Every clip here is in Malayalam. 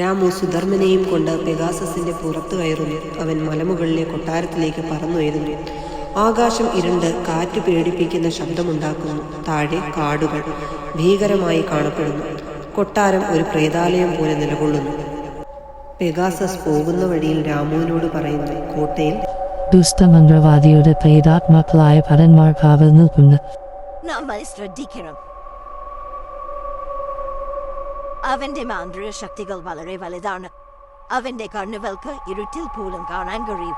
രാമു സുധർമ്മനെയും കൊണ്ട് പെഗാസസിന്റെ പുറത്തു കയറുന്നു അവൻ മലമുകളിലെ കൊട്ടാരത്തിലേക്ക് പറന്നുയരുന്നു ആകാശം ഇരുണ്ട് കാറ്റ് പേടിപ്പിക്കുന്ന ശബ്ദമുണ്ടാക്കുന്നു. താഴെ കാടുകൾ ഭീകരമായി കാണപ്പെടുന്നു. കൊട്ടാരം ഒരു പ്രേതാലയം പോലെ നിലകൊള്ളുന്നു. പെഗാസസ് പോകുന്ന വഴിയിൽ രാമുവിനോട് പറയുന്നു കോട്ടയിൽ ദുഷ്ടമന്ത്രവാദിയുടെ പ്രേതാത്മാക്കളായ ഭരന്മാർ കാവൽ നിൽക്കുന്നു. നമ്മൾ ശ്രദ്ധിക്കണം. അവന്റെ മാന്ത്രിക ശക്തികൾ വളരെ വലുതാണ്. അവന്റെ കണ്ണുകൾക്ക് ഇരുട്ടിൽ പോലും കാണാൻ കഴിയും.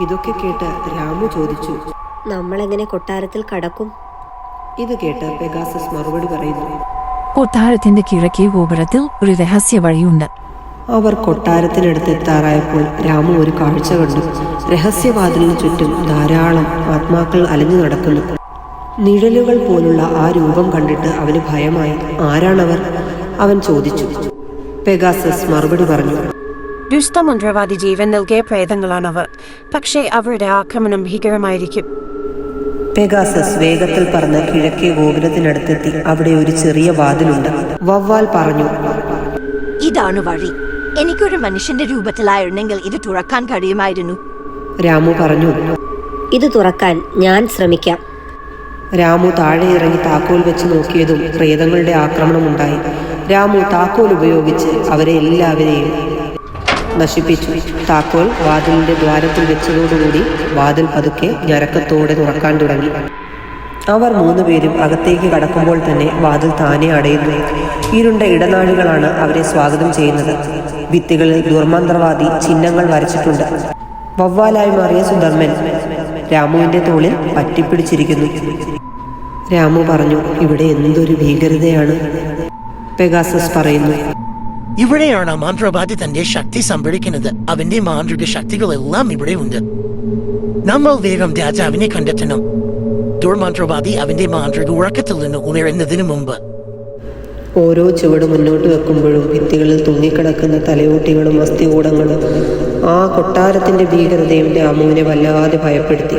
ഇതൊക്കെ കേട്ട് രാമു ചോദിച്ചു. നമ്മൾ എങ്ങനെ കൊട്ടാരത്തിൽ കടക്കും? ഇത് കേട്ട് പെഗാസസ് മറുപടി പറയുന്നു. കൊട്ടാരത്തിന്റെ കിഴക്കേ ഗോപുരത്തിൽ ഒരു രഹസ്യ വഴിയുണ്ട്. അവർ കൊട്ടാരത്തിനടുത്ത് എത്താറായപ്പോൾ രാമു ഒരു കാഴ്ച കണ്ടു. രഹസ്യവാതിലിന് ചുറ്റും ധാരാളം ആത്മാക്കൾ അലഞ്ഞു നടക്കുന്നു. നിഴലുകൾ പോലുള്ള ആ രൂപം കണ്ടിട്ട് അവന് ഭയമായി. ആരാണവർ? അവൻ ചോദിച്ചു. പെഗാസസ് മറുപടി പറഞ്ഞു. ദുഷ്ടമന്ത്രവാദി ജീവൻ നൽകിയ പ്രേതങ്ങളാണവർ പക്ഷേ അവരുടെ ആക്രമണം ഭീകരമായിരിക്കും. പെഗാസസ് വേഗത്തിൽ പറഞ്ഞ കിഴക്കേ ഗോപുരത്തിനടുത്തെത്തി. അവിടെ ഒരു ചെറിയ വാതിലുണ്ട്. വവ്വാൽ പറഞ്ഞു. ഇതാണ് വഴി. എനിക്കൊരു മനുഷ്യന്റെ രൂപത്തിലായിരുന്നെങ്കിൽ ഇത് തുറക്കാൻ കഴിയുമായിരുന്നു. രാമു പറഞ്ഞു. ഇത് തുറക്കാൻ ഞാൻ ശ്രമിക്കാം. രാമു താഴെ ഇറങ്ങി താക്കോൽ വെച്ച് നോക്കിയതും പ്രേതങ്ങളുടെ ആക്രമണമുണ്ടായി. രാമു താക്കോൽ ഉപയോഗിച്ച് അവരെ എല്ലാവരെയും നശിപ്പിച്ചു. താക്കോൽ വാതിലിന്റെ ദ്വാരത്തിൽ വെച്ചതോടുകൂടി വാതിൽ പതുക്കെ ഞരക്കത്തോടെ തുറക്കാൻ തുടങ്ങി. അവർ മൂന്നുപേരും അകത്തേക്ക് കടക്കുമ്പോൾ തന്നെ വാതിൽ താനെ അടയുന്നു. ഇരുണ്ട ഇടനാഴികളാണ് അവരെ സ്വാഗതം ചെയ്യുന്നത്. ഭിത്തികളിൽ ദുർമന്ത്രവാദി ചിഹ്നങ്ങൾ വരച്ചിട്ടുണ്ട്. വവ്വാലായി മാറിയ സുധർമ്മൻ രാമുവിന്റെ തോളിൽ പറ്റിപ്പിടിച്ചിരിക്കുന്നു. രാമു പറഞ്ഞു ഇവിടെ എന്തൊരു ഭീകരതയാണ്. പെഗാസസ് പറയുന്നു. ഇവിടെയാണ് മന്ത്രവാദി തന്റെ ശക്തി സംഭരിക്കുന്നത്. അവന്റെ മാന്ത്രിക ശക്തികളെല്ലാം ഇവിടെ ഉണ്ട് നമ്മൾ വേഗം രാജാവിനെ കണ്ടെത്തണം. ദുർമന്ത്രവാദി അവന്റെ മാന്ത്രിക ഉറക്കത്തിൽ നിന്ന് ഉണരുന്നതിന് മുമ്പ്. ഓരോ ചുവട് മുന്നോട്ട് വെക്കുമ്പോഴും ഭിത്തികളിൽ തൂങ്ങിക്കിടക്കുന്ന തലയോട്ടികളും അസ്ഥികൂടങ്ങളും ആ കൊട്ടാരത്തിന്റെ ഭീകരതയും രാമുവിനെ വല്ലാതെ ഭയപ്പെടുത്തി.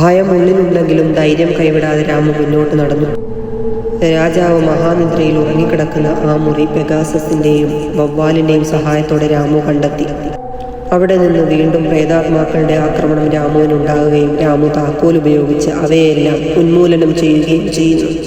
ഭയം ഉള്ളിലുണ്ടെങ്കിലും ധൈര്യം കൈവിടാതെ രാമു മുന്നോട്ട് നടന്നു. രാജാവ് മഹാനിദ്രയിൽ ഉറങ്ങിക്കിടക്കുന്ന ആ മുറി പെഗാസസിന്റെയും വവ്വാലിന്റെയും സഹായത്തോടെ രാമു കണ്ടെത്തി. അവിടെ നിന്ന് വീണ്ടും പ്രേതാത്മാക്കളുടെ ആക്രമണം രാമുവിനുണ്ടാകുകയും രാമു താക്കോൽ ഉപയോഗിച്ച് അവയെല്ലാം ഉന്മൂലനം ചെയ്യുകയും ചെയ്യുന്നു.